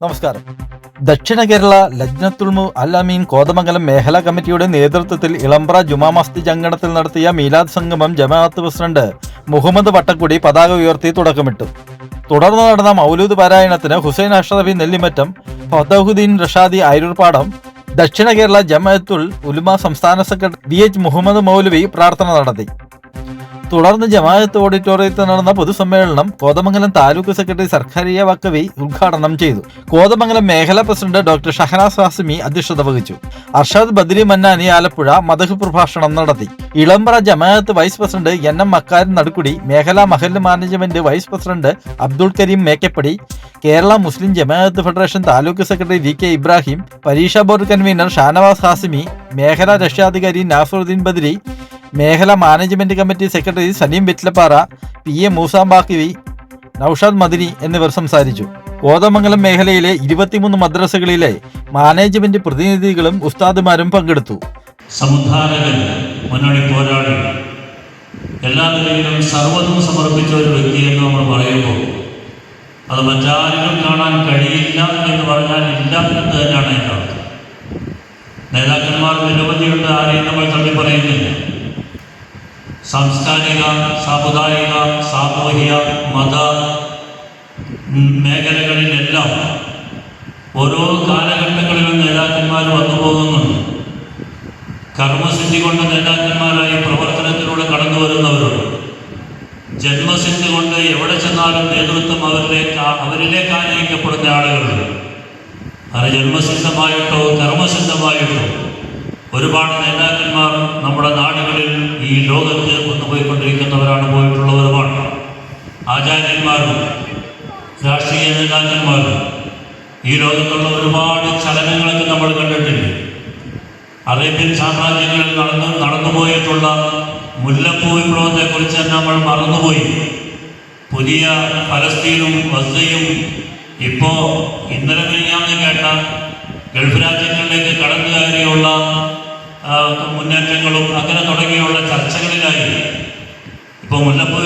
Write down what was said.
നമസ്കാരം. ദക്ഷിണ കേരള ലജ്നത്തുൽമു അൽ കോതമംഗലം മേഖലാ കമ്മിറ്റിയുടെ നേതൃത്വത്തിൽ ഇളമ്പ്ര ജുമാ മസ്ജിദ് അങ്കണത്തിൽ നടത്തിയ മീലാദ് സംഗമം ജമാഅത്ത് പ്രസിഡന്റ് മുഹമ്മദ് വട്ടക്കുടി പതാക ഉയർത്തി തുടക്കമിട്ടു. തുടർന്ന് നടന്ന മൗലൂദ് പാരായണത്തിന് ഹുസൈൻ അഷ്റഫി നെല്ലിമറ്റം ഫതഹുദ്ദീൻ റഷാദി അയരൂർപ്പാടം ദക്ഷിണ കേരള ജമാഅത്തുൽ ഉലുമ സംസ്ഥാന secretary B H Muhammad Maulavi പ്രാർത്ഥന നടത്തി. തുടർന്ന് ജമാഅത്ത് ഓഡിറ്റോറിയത്തിൽ നടന്ന പൊതുസമ്മേളനം കോതമംഗലം താലൂക്ക് സെക്രട്ടറി സർക്കാരിയ വക്കവി ഉദ്ഘാടനം ചെയ്തു. കോതമംഗലം മേഖലാ പ്രസിഡന്റ് ഡോക്ടർ ഷഹനാസ് ഹാസിമി അധ്യക്ഷത വഹിച്ചു. അർഷാദ് ബദ്രി മന്നാനി ആലപ്പുഴ മദഹ് പ്രഭാഷണം നടത്തി. Elambra Jamaat vice president N M Makkaran Nadukkudi മേഖലാ മഹല്ല് management vice president Abdul Kareem Mekkappady Kerala Muslim Jamaat federation taluk secretary V K Ibrahim പരീക്ഷാ ബോർഡ് കൺവീനർ ഷാനവാസ് ഹാസിമി മേഖലാ രക്ഷാധികാരി നാസറുദ്ദീൻ ബദ്രി മേഖല management committee secretary Saleem Vettilappara P A മൂസാംബാക്കിവി Naushad Madani എന്നിവർ സംസാരിച്ചു. കോതമംഗലം മേഖലയിലെ ഇരുപത്തിമൂന്ന് മദ്രസകളിലെ മാനേജ്മെന്റ് പ്രതിനിധികളും ഉസ്താദുമാരും പങ്കെടുത്തു. മുന്നണി പോരാളി എല്ലാ നിലയിലും സർവതും സമർപ്പിച്ച ഒരു വ്യക്തി എന്ന് നമ്മൾ പറയുമ്പോൾ അത് മറ്റാരിലും കാണാൻ കഴിയില്ല എന്ന് പറഞ്ഞാൽ ഇല്ല എന്ന് തന്നെയാണ് അർത്ഥം. നേതാക്കന്മാർ നിരവധിയുണ്ട് ആരെയും നമ്മൾ തള്ളി പറയുന്നില്ല. സാംസ്കാരിക സാമുദായിക സാമൂഹിക മത മേഖലകളിലെല്ലാം ഓരോ കാലഘട്ടങ്ങളിലും നേതാക്കന്മാർ വന്നു പോകുന്നുണ്ട്. കർമ്മസിദ്ധി കൊണ്ട് നേതാക്കന്മാരായി പ്രവർത്തനത്തിലൂടെ കടന്നു വരുന്നവരുണ്ട്. ജന്മസിദ്ധി കൊണ്ട് എവിടെ ചെന്നാലും നേതൃത്വം അവരിലേക്ക് അവരിലേക്ക് ആനയിക്കപ്പെടുന്ന ആളുകളുണ്ട്. അത് ജന്മസിദ്ധമായിട്ടോ കർമ്മസിദ്ധമായിട്ടോ ഒരുപാട് നേതാക്കന്മാർ നമ്മുടെ നാടുകളിൽ ഈ ലോകത്ത് കൊണ്ടുപോയിക്കൊണ്ടിരിക്കുന്നവരാണ് പോയിട്ടുള്ളവരുമാണ്. ആചാര്യന്മാരും രാഷ്ട്രീയ നേതാക്കന്മാരും ഈ ലോകത്തുള്ള ഒരുപാട് ചലനങ്ങളൊക്കെ നമ്മൾ കണ്ടിട്ടുണ്ട് അറേബ്യൻ സാമ്രാജ്യങ്ങളിൽ നടന്നു നടന്നുപോയിട്ടുള്ള മുല്ലപ്പൂ വിപ്ലവത്തെക്കുറിച്ച് നമ്മൾ മറന്നുപോയി. പുതിയ ഫലസ്തീനും ഗസയും ഇപ്പോൾ ഇന്നലെ കഴിഞ്ഞാന്ന് കേട്ട ഗൾഫ് രാജ്യങ്ങളിലേക്ക് കടന്നു മുന്നേറ്റങ്ങളും അങ്ങനെ തുടങ്ങിയുള്ള ചർച്ചകളിലായി ഇപ്പോൾ മുല്ലപ്പൂ